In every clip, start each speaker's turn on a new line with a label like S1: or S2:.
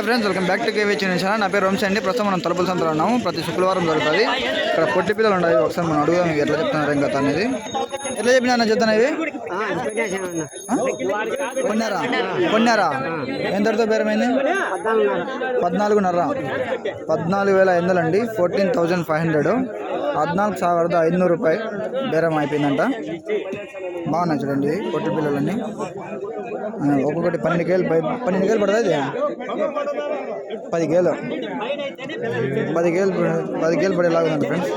S1: Hi friends welcome back to KV చిన్న channel నా పేరు వంశీ అండి. ప్రస్తుతం మనం తలుపుల సంతలో ఉన్నాము. ప్రతి శుక్రవారం దొరుకుతుంది ఇక్కడ పొట్టి పిల్లలు ఉన్నాయి ఒకసారి మనం అడుగుదాం ఎట్లా చెప్తున్నారు ఇంకా అనేది. ఎట్లా చెప్పినా అన్న చెప్తాను ఇవి? కొన్నారా? కొన్నారా? ఎంతటితో పేరమైంది పద్నాలుగున్నర పద్నాలుగు వేల ఎనిమిది అండి ఫోర్టీన్ థౌజండ్ ఫైవ్ హండ్రెడ్. పద్నాలుగు సావిరద ఐదునూరు రూపాయి బేరం అయిపోయిందంట. బాగున్నా చూడండి పొట్టి పిల్లలన్నీ. ఒక్కొక్కటి పన్నెండు కేలు పన్నెండు కేలు పడుతుంది పది కేలు. పది కేలు పది పడేలాగా ఉంది ఫ్రెండ్స్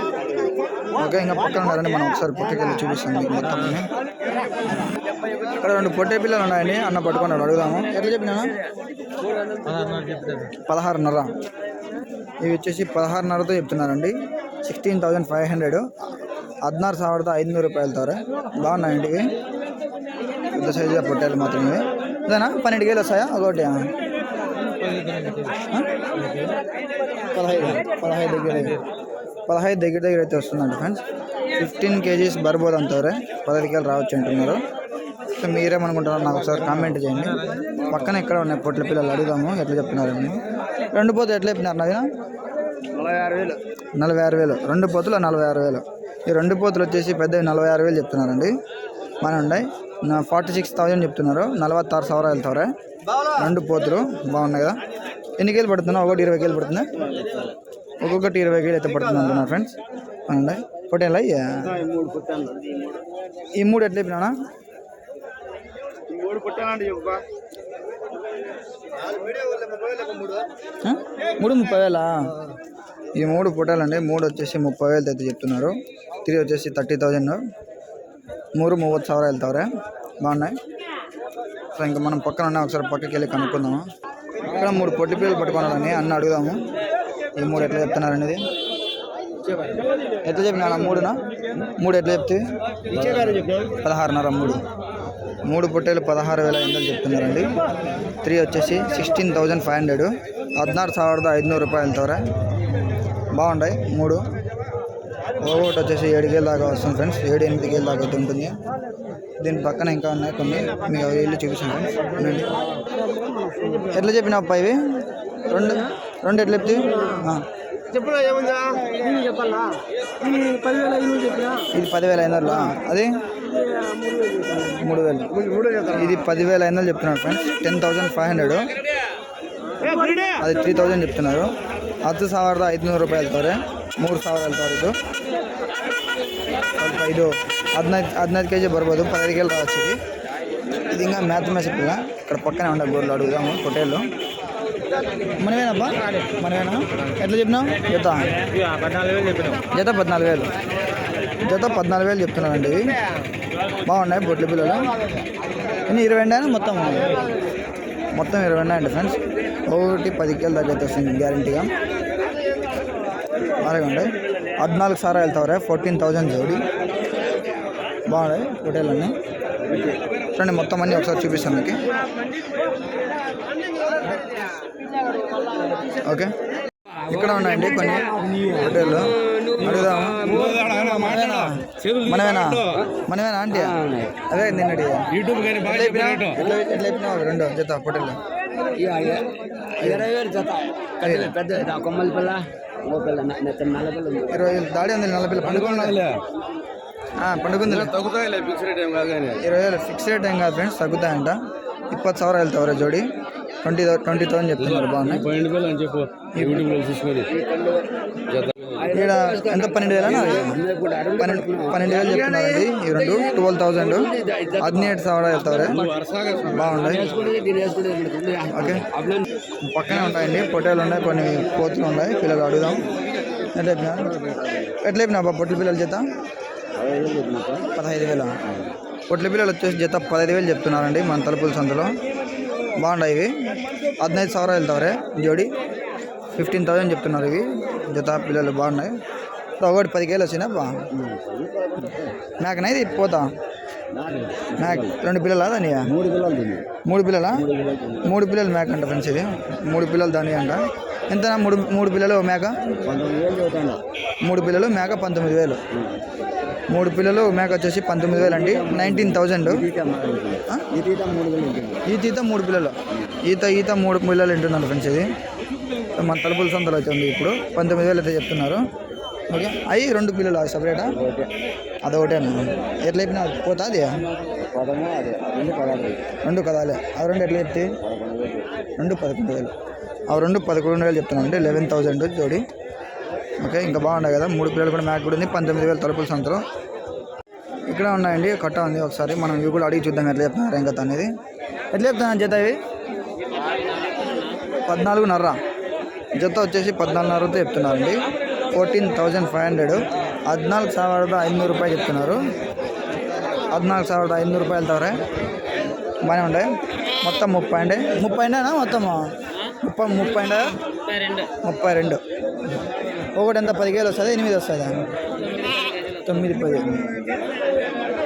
S1: ఓకే ఇంకా పక్కన ఉన్నారండి మనం ఒకసారి పక్కకి వెళ్ళి చూపిస్తాం మీకు మొత్తం ఇక్కడ రెండు పొట్టే పిల్లలు ఉన్నాయండి అన్న పట్టుకున్నాడు అడుగుదాము ఎట్లా చెప్పినా పదహారున్నర ఇవి వచ్చేసి పదహారున్నరతో చెప్తున్నారండి సిక్స్టీన్ థౌజండ్ ఫైవ్ హండ్రెడ్ ಹದಿನಾರು ಸಾವಿರದ ಐದುನೂರು ರೂಪಾಯಿ ಹೇಳ್ತಾರೆ బాగున్నాయండి ఇవి పెద్ద సైజుగా పొట్టాలు మాత్రం ఇవి ఇదేనా పన్నెండు కేలు వస్తాయా ఒకటి ఆ? పదహైదు పదహైదు దగ్గర పదహైదు దగ్గర దగ్గర అయితే వస్తుందండి ఫ్రెండ్స్. ఫిఫ్టీన్ కేజీస్ బర్బోల్ అంటారే. పదహైదు కేలు రావచ్చు అంటున్నారు. సో మీరేమనుకుంటున్నారు నాకు ఒకసారి కామెంట్ చేయండి. పక్కన ఎక్కడ ఉన్నాయి పొట్ల పిల్లలు అడుగుదాము ఎట్లా చెప్తున్నారని. రెండు పోతే ఎట్లా చెప్పినారు నాది
S2: నలభై ఆరు వేలు.
S1: నలభై ఆరు వేలు. రెండు పోతులు నలభై ఆరు వేలు. ఈ రెండు పోతులు వచ్చేసి పెద్దవి నలభై ఆరు వేలు చెప్తున్నారండి. మన ఉన్నాయి. ఫార్టీ సిక్స్ థౌజండ్ చెప్తున్నారు. నలభత్తారు సవరా వెళ్తారే రెండు పోతులు. బాగున్నాయి కదా. ఎన్ని కేలు పడుతున్నా ఒకటి ఇరవై కేలు పడుతుంది ఒక్కొక్కటి ఇరవై వేలు అయితే పడుతుంది నా ఫ్రెండ్స్ అవునండి పొట్టేలా ఈ మూడు ఎట్లా చెప్పినా
S2: మూడు
S1: ముప్పై వేలా? ఈ మూడు పుట్టాలండి. మూడు వచ్చేసి ముప్పై వేలు అయితే చెప్తున్నారు. త్రీ వచ్చేసి థర్టీ థౌజండ్. మూడు మూవత్ సవరా వెళ్తావరే? బాగున్నాయి. సో ఇంకా మనం పక్కన ఉన్నా ఒకసారి పక్కకి వెళ్ళి కనుక్కుందాము? ఇక్కడ మూడు పొట్టి పిల్లలు పట్టుకున్నాడని అన్న అడుగుదాము. ఈ మూడు ఎట్లా చెప్తున్నారు అనేది ఎట్లా చెప్పినా మూడునా మూడు ఎట్లా చెప్తే పదహారున్నర మూడు మూడు పొట్టేలు పదహారు వేల ఐదు వందలు చెప్తున్నారండి త్రీ వచ్చేసి సిక్స్టీన్ థౌజండ్ ఫైవ్ హండ్రెడ్ ಹದಿನಾರು ಸಾವಿರದ ಐದುನೂರು ರೂಪಾಯಿ వెళ్తారా బాగుంటాయి మూడు ఒకటి వచ్చేసి ఏడు గేలు దాకా వస్తుంది ఫ్రెండ్స్ ఏడు ఎనిమిది గేలు దాకా అయితే ఉంటుంది దీని పక్కన ఇంకా ఉన్నాయి కొన్ని మీకు అవి వెళ్ళి చూపిస్తాను ఫ్రెండ్స్ ఉండండి ఎట్లా చెప్పినావు ఇవి రెండు రెండు ఎట్లా చెప్తే
S2: చెప్పరా ఏముందా చెప్పాలా పదివేల ఐదు చెప్పినా
S1: ఇది పదివేల ఐదు వందలు అది మూడు వేలు
S2: మూడు చెప్తాను
S1: ఇది పదివేల ఐదు వందలు చెప్తున్నారు friends ten thousand five hundred అది త్రీ థౌజండ్ చెప్తున్నారు ಹತ್ತು ಸಾವಿರದ ಐದುನೂರು ರೂಪಾಯಿ ಹೇಳ್ತಾರೆ ಮೂರು ಸಾವಿರ ಹೇಳ್ತಾರೆ ಇದು ಸ್ವಲ್ಪ ಇದು ಹದಿನೈದು ಹದಿನೈದು ಕೆ ಜಿ ಬರ್ಬೋದು పదహైదు కేలు రావచ్చు ఇది ఇది ఇంకా మ్యాథ్ మేసిపిల్ల ఇక్కడ పక్కనే ఉండే గోర్లు అడుగుదాము పొట్టేళ్ళు మనవేనబ్బా మనమేనా? ఎట్లా చెప్పినావు? జత. జత పద్నాలుగు వేలు. జత పద్నాలుగు వేలు చెప్తున్నానండి. బాగున్నాయి బొట్ల పిల్లలు. ఇన్ని ఇరవై అండి మొత్తం మొత్తం ఇరవై అండి ఫ్రెండ్స్. ఒకటి పది కేలు దగ్గర వస్తుంది గ్యారంటీగా. అలాగే అండి పద్నాలుగు సార్ వెళ్తావరా? ఫోర్టీన్ థౌజండ్ జోడి. బాగున్నాయి హోటల్ అన్నీ. చూడండి మొత్తం అన్నీ ఒకసారి చూపిస్తాను మీకు. ఓకే. ఇక్కడ ఉన్నాయండి కొన్ని హోటల్ మనమేనా? మనమేనా ఆంటీ? అదే నిన్నటి రెండు జత హోటల్
S2: ఇరవై వేలు
S1: దాడి ఉంది నలభై పండుగ పండుగ
S2: తగ్గుతాయి
S1: ఇరవై వేలు ఫిక్స్ రేట్ ఏం కాదు ఫ్రెండ్స్ తగ్గుతాయంట. ಇಪ್ಪತ್ತು ಸಾವಿರ ಹೇಳ್ತಾವ್ರೆ ಜೋಡಿ ట్వంటీ ట్వంటీ థౌసండ్ చెప్తున్నారు బాగున్నాయి
S2: పన్నెండు వేలు అని చెప్పు యూట్యూబ్లో చూసుకొని జత
S1: ఇక్కడ ఎంత పన్నెండు వేల పన్నెండు పన్నెండు వేలు చెప్తున్నారండి ఈ రెండు ట్వెల్వ్ థౌసండ్ ಹದಿನೇಳು ಸಾವಿರ వెళ్తారు బాగున్నాయి ఓకే పక్కనే ఉంటాయండి పొట్టేలు ఉన్నాయి కొన్ని కోతులు ఉన్నాయి పిల్లలు అడుగుదాం ఎట్లా చెప్పినా ఎట్లా చెప్పినా అబ్బా పొట్ల పిల్లల చేత పదహైదు వేల పొట్ల పిల్లలు వచ్చేసి జత పదహైదు వేలు చెప్తున్నారండి మన తలుపుల సంతలో బాగున్నాయి ఇవి హదినైదు ಸಾವಿರ వెళ్తారే జోడి ఫిఫ్టీన్ థౌసండ్ చెప్తున్నారు ఇవి జత పిల్లలు బాగున్నాయి ఒకటి పది కేలు వచ్చినా బా మేకనా ఇది పోతా మేక రెండు పిల్లలా దాని
S2: మూడు పిల్లలు తిని
S1: మూడు పిల్లలా మూడు పిల్లలు మేక అంట ఫ్రెండ్స్ ఇది మూడు పిల్లలు దాని అంట ఎంతనా మూడు మూడు పిల్లలు మేక
S2: పంతొమ్మిది వేలు చదువుతాను
S1: మూడు పిల్లలు మేక పంతొమ్మిది వేలు మూడు పిల్లలు మేక వచ్చేసి పంతొమ్మిది వేలు అండి. Nineteen thousand.
S2: ఈత ఈత మూడు
S1: పిల్లలు. ఈత ఈత మూడు పిల్లలు వింటున్నారు ఫ్రెండ్స్ ఇది. మన తలుపుల సొంతలు అయితే ఉంది ఇప్పుడు. పంతొమ్మిది వేలు అయితే చెప్తున్నారు. ఓకే. అవి రెండు పిల్లలు సపరేటా? అదొకటే ఎట్లా చెప్పినా పోతా అది?
S2: రెండు
S1: రెండు కదాలే అవి రెండు ఎట్లా చెప్తే? రెండు పదకొండు వేలు. అవి రెండు పదకొండు వేలు చెప్తున్నాను అంటే లెవెన్ థౌజండ్ జోడి. ఓకే ఇంకా బాగున్నాయి కదా మూడు పిల్లలు కూడా మ్యాక్ కూడా ఉంది పంతొమ్మిది వేలు తలుపుల సంతలో ఇక్కడ ఉన్నాయండి కట్ట ఉంది ఒకసారి మనం ఇవి కూడా అడిగి చూద్దాం ఎట్లా చెప్తున్నారు ఏం కథ అనేది ఎట్లా చెప్తున్నాను జత ఇవి పద్నాలుగున్నర జత వచ్చేసి పద్నాలుగున్నరతో చెప్తున్నారండి ఫోర్టీన్ థౌజండ్ ఫైవ్ హండ్రెడ్ ಹದಿನಾಲ್ಕು ಸಾವಿರದ ಐನೂರು ರೂಪಾಯಿ చెప్తున్నారు ಹದಿನಾಲ್ಕು ಸಾವಿರದ ఐనూరు రూపాయలు తవరే బాగానే ఉండే మొత్తం ముప్పై అండి ముప్పై అండేనా మొత్తం ముప్పై ముప్పై అండి ముప్పై రెండు ఒకటి ఎంత పది వస్తుందా వస్తుంది ఎనిమిది వస్తుందా? తొమ్మిది పది.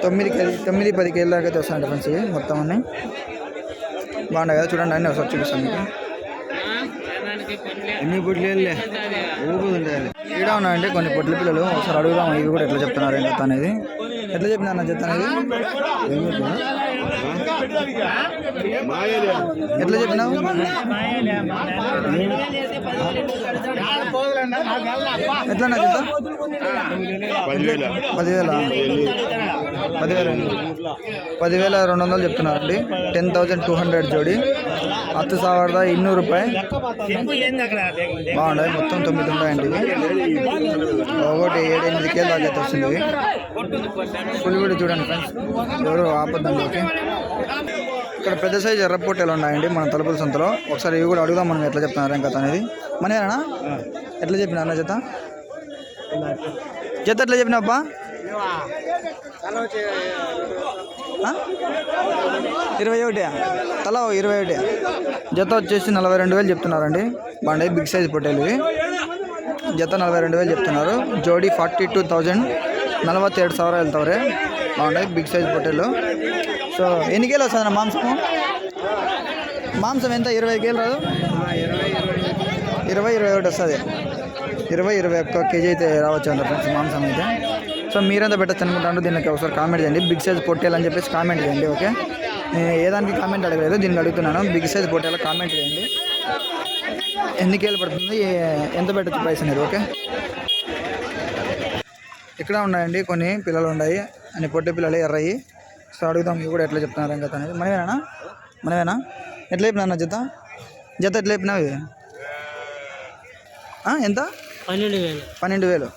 S1: తొమ్మిది తొమ్మిది పది కేజీల దాకా అయితే వస్తాయంట ఫ్రెండ్స్ ఇవి మొత్తం అన్నీ. బాగున్నాయి కదా చూడండి అన్నీ ఒకసారి చూపిస్తాను మీకు. ఎన్ని పొట్లు ఈడ ఉన్నాయండి కొన్ని పొట్ల పిల్లలు ఒకసారి అడుగుదాం ఇవి కూడా ఎట్లా చెప్తున్నారు ఎంత అనేది. ఎట్లా చెప్పినా అన్న చెప్తాను అనేది? చెప్పినా ఎట్లా చెప్పినావు? ఎట్లా నా చెప్తా పదివేల పదివేల పదివేల రెండు వందలు చెప్తున్నారండి టెన్ థౌజండ్ టూ హండ్రెడ్ జోడి ಹತ್ತು ಸಾವಿರದ ಇನ್ನೂರು ರೂಪಾಯಿ బాగున్నాయి మొత్తం తొమ్మిది ఉన్నాయండి ఇవి ఒకటి ఏడు ఎనిమిది కేజీలు దాకా అయితే వస్తుంది ఇవి. పులి కూడా చూడండి ఫ్రెండ్స్ ఎవరు ఆపద్దండి ఓకే ఇక్కడ పెద్ద సైజు ఎర్ర పొట్టేలు ఉన్నాయండి మన తలుపుల సంతలో ఒకసారి ఇవి కూడా అడుగుదాం మనం ఎట్లా చెప్తున్నారు ఏం కథ అనేది మనేనా ఎట్లా చెప్పిన అన్న జత జత ఎట్లా చెప్పినా అబ్బా ఆ? ఇరవై ఒకటి తల ఓ ఇరవై ఒకటి జత వచ్చేసి నలభై రెండు వేలు చెప్తున్నారండి బాగుండే బిగ్ సైజ్ పొట్టేలు ఇవి జత నలభై రెండు వేలు చెప్తున్నారు జోడీ ఫార్టీ టూ థౌజండ్ నలభై ఏడు ಸಾವಿರ వెళ్తారే బాగుంటాయి బిగ్ సైజ్ పొట్టేలు సో ఎన్ని కేలు వస్తుంది మాంసము మాంసం ఎంత? ఇరవై కేలు రాదు? ఇరవై ఇరవై ఒకటి వస్తుంది. ఇరవై ఇరవై ఒక్క కేజీ అయితే రావచ్చు అంట ఫ్రెండ్స్ మాంసం అయితే. సో మీరంతా పెట్టచ్చు అనుకుంటాను దీనికి ఒకసారి కామెంట్ చేయండి. బిగ్ సైజ్ పొట్టేలని అని చెప్పేసి కామెంట్ చేయండి ఓకే? నేను ఏ దానికి కామెంట్ అడగలేదు. దీన్ని అడుగుతున్నాను. బిగ్ సైజ్ పొట్టేలా కామెంట్ చేయండి. ఎన్ని కేలు పడుతుంది? ఎంత పెట్టచ్చు ప్రైస్ అనేది ఓకే? ఇక్కడ ఉన్నాయండి కొన్ని పిల్లలు ఉన్నాయి. అన్ని పొట్టే పిల్లలు ఎర్రయి. సో అడుగుదాం ఇవి కూడా ఎట్లా చెప్తున్నారు ఇంకా అనేది. మనమేనా? మనమేనా? ఎట్లా చెప్పినా జత? జత ఎట్లా చెప్పినావు ఇవి? ఎంత?
S2: పన్నెండు వేలు.
S1: పన్నెండు వేలు.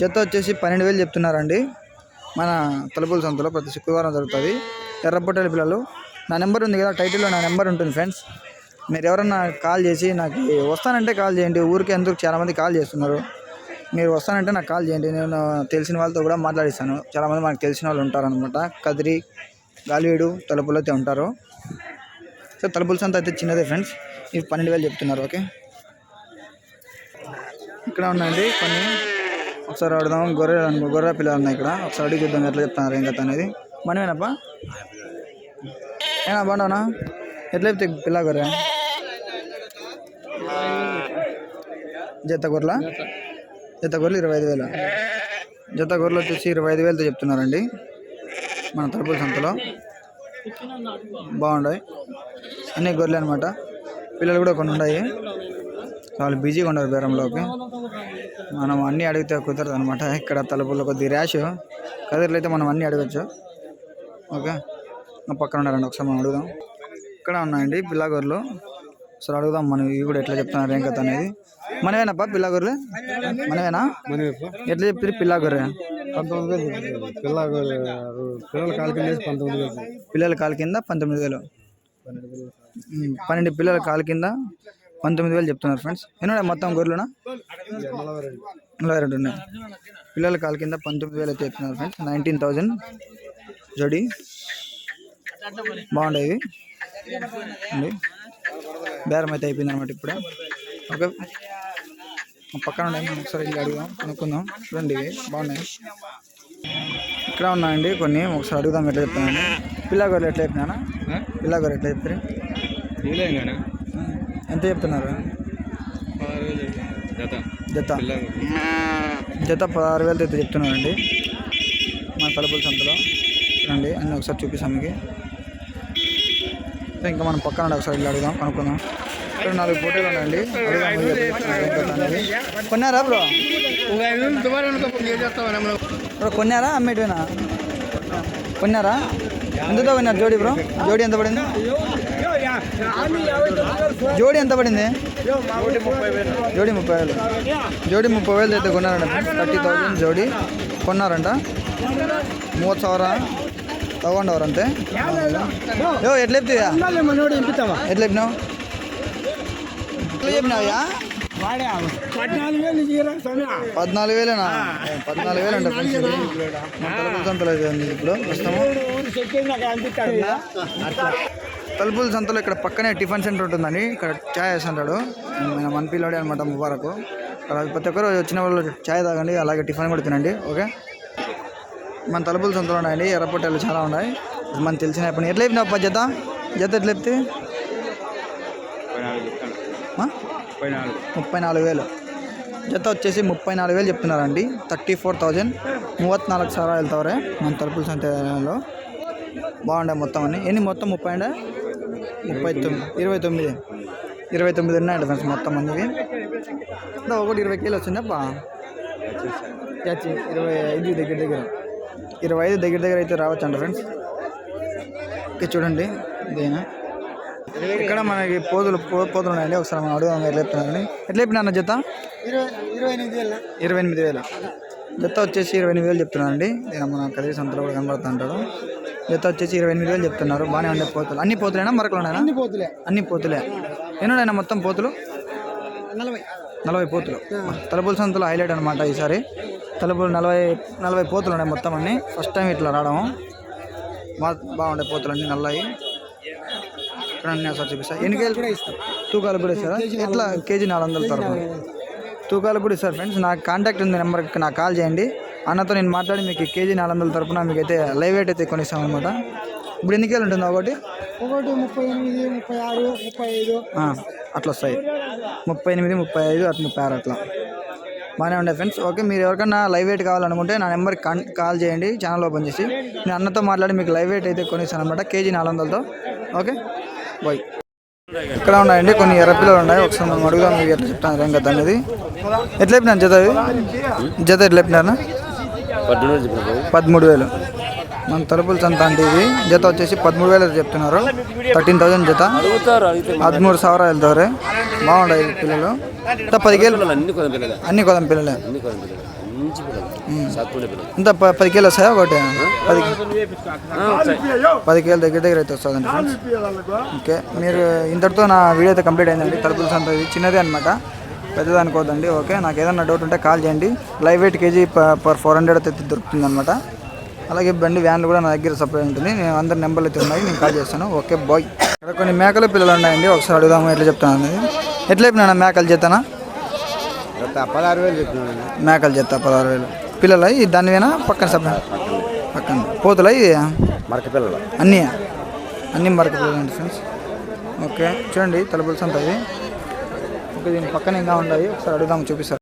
S1: జత వచ్చేసి పన్నెండు వేలు చెప్తున్నారండి. మన తలుపుల సంతలో ప్రతి శుక్రవారం జరుగుతుంది. ఎర్రపొట్టెల పిల్లలు నా నెంబర్ ఉంది కదా టైటిల్లో నా నెంబర్ ఉంటుంది ఫ్రెండ్స్. మీరు ఎవరన్నా కాల్ చేసి నాకు వస్తానంటే కాల్ చేయండి. ఊరికే ఎందుకు చాలామంది కాల్ చేస్తున్నారు. మీరు వస్తానంటే నాకు కాల్ చేయండి. నేను తెలిసిన వాళ్ళతో కూడా మాట్లాడిస్తాను. చాలామంది మనకు తెలిసిన వాళ్ళు ఉంటారనమాట కదిరి గాలివీడు తలుపులు అయితే ఉంటారు. సో తలుపుల సంత అయితే చిన్నదే ఫ్రెండ్స్. ఇవి పన్నెండు వేలు చెప్తున్నారు ఓకే? ఇక్కడ ఉన్నాయండి కొన్ని. ఒకసారి అడుగుదాం. గొర్రె గొర్రె పిల్లలు ఉన్నాయి ఇక్కడ. ఒకసారి అడిగి చూద్దాం ఎట్లా చెప్తున్నారు ఏం కథ అనేది. మనమేనప్పా? ఏనా బాగున్నావునా? ఎట్లా చెప్తే పిల్ల గొర్రె? జత గొర్రెల? జత గొర్రెలు ఇరవై ఐదు వేలు. జత గొర్రెలు వచ్చేసి ఇరవై ఐదు వేలతో చెప్తున్నారండి. మన తలుపుల సంతలో. బాగున్నాయి అన్ని గొర్రెలు అనమాట పిల్లలు కూడా కొన్ని ఉన్నాయి. వాళ్ళు బిజీగా ఉన్నారు బేరంలోకి. మనం అన్నీ అడిగితే కుదరదు అనమాట ఇక్కడ తలుపుల్లో కొద్ది ర్యాష్. కదిరిలో అయితే మనం అన్నీ అడగచ్చు. ఓకే? పక్కన ఉన్నారండి ఒకసారి మనం అడుగుదాం. ఇక్కడ ఉన్నాయండి పిల్లగొర్రెలు ఒకసారి అడుగుదాం మనం ఇవి కూడా ఎట్లా చెప్తున్నారు ఏం కథ అనేది. మనమేనప్పా పిల్లగొర్రె? మనమేనా? ఎట్లా చెప్తారు పిల్లగొర్రె?
S2: పంతొమ్మిది వేలు పిల్ల పిల్లల కాలు కింద పంతొమ్మిది వేలు.
S1: పిల్లల కాలు కింద పంతొమ్మిది వేలు. పన్నెండు పిల్లల కాలు కింద పంతొమ్మిది వేలు చెప్తున్నారు ఫ్రెండ్స్. ఎన్ని ఉన్నాయి మొత్తం గొర్రెలునా?
S2: నలభై రెండు
S1: ఉన్నాయి. పిల్లల కాలు కింద పంతొమ్మిది వేలు అయితే చెప్తున్నారు ఫ్రెండ్స్. నైన్టీన్ థౌజండ్ జోడి. అండి బేరం అయితే అయిపోయింది అనమాట ఇప్పుడే. ఓకే. పక్కన ఉన్నాయి ఒకసారి వెళ్ళి అడుగుదాం. కొనుక్కుందాం. చూడండి ఇవి బాగున్నాయి. ఇక్కడ ఉన్నాయండి కొన్ని. ఒకసారి అడుగుదాం ఎట్లా చెప్తాను పిల్లగొర్రెలు ఎట్లా చెప్పినానా పిల్లగొర్రె ఎట్లా చెప్తారు ఎంత చెప్తున్నారు? జత. జత. పదహారు వేలతో అయితే చెప్తున్నానండి మా తలుపుల సంతలో. రండి అన్నీ ఒకసారి చూపిస్తాం మీకు. ఇంకా మనం పక్కన ఉండే ఒకసారి వెళ్ళి అడుగుదాం కనుక్కుందాం. ఇక్కడ నాలుగు ఫోటోలు ఉన్నాయండి కొన్నారా బ్రో బ్రో కొన్నారా అమ్మేటివేనా కొన్నారా ఎంతతో కొన్నారు జోడి బ్రో జోడి ఎంత పడింది జోడి ఎంత పడింది జోడి ముప్పై వేలు జోడి ముప్పై వేలు అయితే కొన్నారంట థర్టీ థౌజండ్ జోడి కొన్నారంట మూవತ್ತು ಸಾವಿರ ತಗೊಂಡವ್ರಂತೆ ಯೋ ಎಟ್ಲೆಪ್ತಿದ್ಯಾ ಎಟ್ಲೆಪ್ನಾವು
S2: పద్నాలుగు వేలు
S1: పద్నాలుగు వేలేనా? పద్నాలుగు వేలు అంట తలుపుల సంతలో ఇప్పుడు. ప్రస్తుతము తలుపుల సంతలో ఇక్కడ పక్కనే టిఫిన్ సెంటర్ ఉంటుందండి. ఇక్కడ ఛాయ్ వేస్తుంటాడు. మన మన పిల్లోడే అనమాట ముబారకు. ప్రతి ఒక్కరు వచ్చిన వాళ్ళు ఛాయ్ తాగండి అలాగే టిఫిన్ కూడా తినండి ఓకే? మన తలుపుల సంతలో ఉన్నాయండి. ఎర్రపొట్టెలు చాలా ఉన్నాయి. మనకు తెలిసిన పని ఎట్లా చెప్పినావు జత? జత ఎట్లా చెప్తే? ముప్పై నాలుగు. వేలు. జత వచ్చేసి ముప్పై నాలుగు వేలు చెప్తున్నారండి. Thirty four thousand. మూవత్ నాలుగు సారా వెళ్తావరే మన తలుపుల సంతలో బాగుండే మొత్తం అన్ని. ఎన్ని మొత్తం ముప్పై అండి? ముప్పై తొమ్మిది ఇరవై తొమ్మిది. ఇరవై తొమ్మిది ఉన్నాయండి ఫ్రెండ్స్ మొత్తం అంటే ఒకటి ఇరవై కేలు వచ్చిందప్ప చచ్చి ఇరవై ఐదు దగ్గర దగ్గర. ఇరవై ఐదు దగ్గర దగ్గర అయితే రావచ్చు అంట ఫ్రెండ్స్. ఓకే చూడండి ఇదేనా? ఇక్కడ మనకి పోతులు పో- పోతులు ఉన్నాయండి ఒకసారి మనం అడుగుదాం ఎట్లా చెప్తున్నారని ఎట్లా చెప్పినా జత?
S2: ఇరవై ఎనిమిది వేల.
S1: జత వచ్చేసి ఇరవై ఎనిమిది వేలు చెప్తున్నారండి. ఈయన మన కదిరి సంతలో కూడా కనబడుతుంటాడు జత వచ్చేసి ఇరవై ఎనిమిది వేలు చెప్తున్నారు. బాగానే ఉండే పోతులు. అన్ని పోతులేనా? మరకలున్నాయనా
S2: అన్ని పోతులే.
S1: అన్ని పోతులే. ఎన్నున్నాయన మొత్తం పోతులు?
S2: నలభై.
S1: నలభై పోతులు. తలుపుల సంతలో హైలైట్ అనమాట ఈసారి. తలుపులు నలభై నలభై పోతులు ఉన్నాయి మొత్తం అన్ని. ఫస్ట్ టైం ఇట్లా రావడం బా బాగుండే పోతులు అన్ని నల్లవి ఇక్కడ అన్ని ఒకసారి చూపిస్తా. ఎన్ని కేజీలు? కూడా ఇస్తాం తూకాలు కూడా ఇస్తారా? ఎట్లా? కేజీ నాలుగు వందల తరఫున తూకాలు కూడా ఇస్తారు ఫ్రెండ్స్. నాకు కాంటాక్ట్ ఉంది నెంబర్కి నాకు కాల్ చేయండి. అన్నతో నేను మాట్లాడి మీకు కేజీ నాలుగు వందల తరఫున మీకు అయితే లైవ్ వెయిట్ అయితే కొనిస్తాం అనమాట ఇప్పుడు ఎన్ని కేజీలు ఉంటుంది ఒకటి?
S2: ఒకటి ముప్పై ఎనిమిది ముప్పై ఆరు ముప్పై ఐదు.
S1: అట్లా వస్తాయి. ముప్పై ఎనిమిది ముప్పై ఐదు అట్లా ముప్పై ఆరు అట్లా. బాగానే ఉండే ఫ్రెండ్స్. ఓకే మీరు ఎవరికన్నా లైవ్ వెయిట్ కావాలనుకుంటే నా నెంబర్కి కాన్ కాల్ చేయండి. ఛానల్ ఓపెన్ చేసి. నేను అన్నతో మాట్లాడి మీకు లైవ్ వెయిట్ అయితే కొనిస్తాను అనమాట కేజీ నాలుగు వందలతో. ఓకే? బాయ్ ఇక్కడ ఉన్నాయండి కొన్ని ఎర్ర పిల్లలు ఉన్నాయి. ఒకసారి మనం అడుగుదాం ఎట్లా చెప్తాను ఏం కదా అనేది ఎట్లా చెప్పినాను జత జత ఎట్లా చెప్పినాను పదమూడు వేలు. మన తలుపులు సంత అంటే ఇది జత వచ్చేసి పదమూడు వేలు చెప్తున్నారు. థర్టీన్ థౌజండ్ జత. పదమూడు సవరా వెళ్తారు. బాగుండాయి పిల్లలు. పదికేళ్ళు
S3: అన్ని కొద్ది పిల్లలే. మంచి పిల్లలు. సాత్పుడే పిల్లలు.
S1: ఇంత పది కేలు వస్తాయా ఒకటి? పది పది కేలు దగ్గర దగ్గర అయితే వస్తుందండి ఫ్రెండ్స్ ఓకే. మీరు ఇంతటితో నా వీడియో అయితే కంప్లీట్ అయిందండి. తలుపుల సంత ఇది చిన్నదే అనమాట పెద్దది అనుకోవద్దండి ఓకే. నాకు ఏదైనా డౌట్ ఉంటే కాల్ చేయండి. Live weight KG per four hundred అయితే దొరుకుతుంది అనమాట అలాగే బండి వ్యాన్లు కూడా నా దగ్గర సపరేట్ ఉంటుంది. నేను అందరి నెంబర్లు అయితే ఉన్నాయి. నేను కాల్ చేస్తాను. Okay bye. ఇక్కడ కొన్ని మేకల పిల్లలు ఉన్నాయండి. ఒకసారి అడుగుదాము ఎట్లా చెప్తాను అనేది. ఎట్లా చెప్పినా మేకలు చేస్తానా
S2: పదహారు వేలు
S1: మేకలు చేస్తా పదహారు వేలు. పిల్లలు దానివేనా పక్కన సపరేట్ పక్కన. పోతులా ఇది
S3: మరక పిల్లలు?
S1: అన్నీ. అన్నీ మరక పిల్లలు ఫ్రెండ్స్. ఓకే. చూడండి తలుపుల సంత ఇది ఓకే దీని పక్కన ఇంకా ఉన్నాయి. ఒకసారి అడుగుదాం చూపిస్తారు?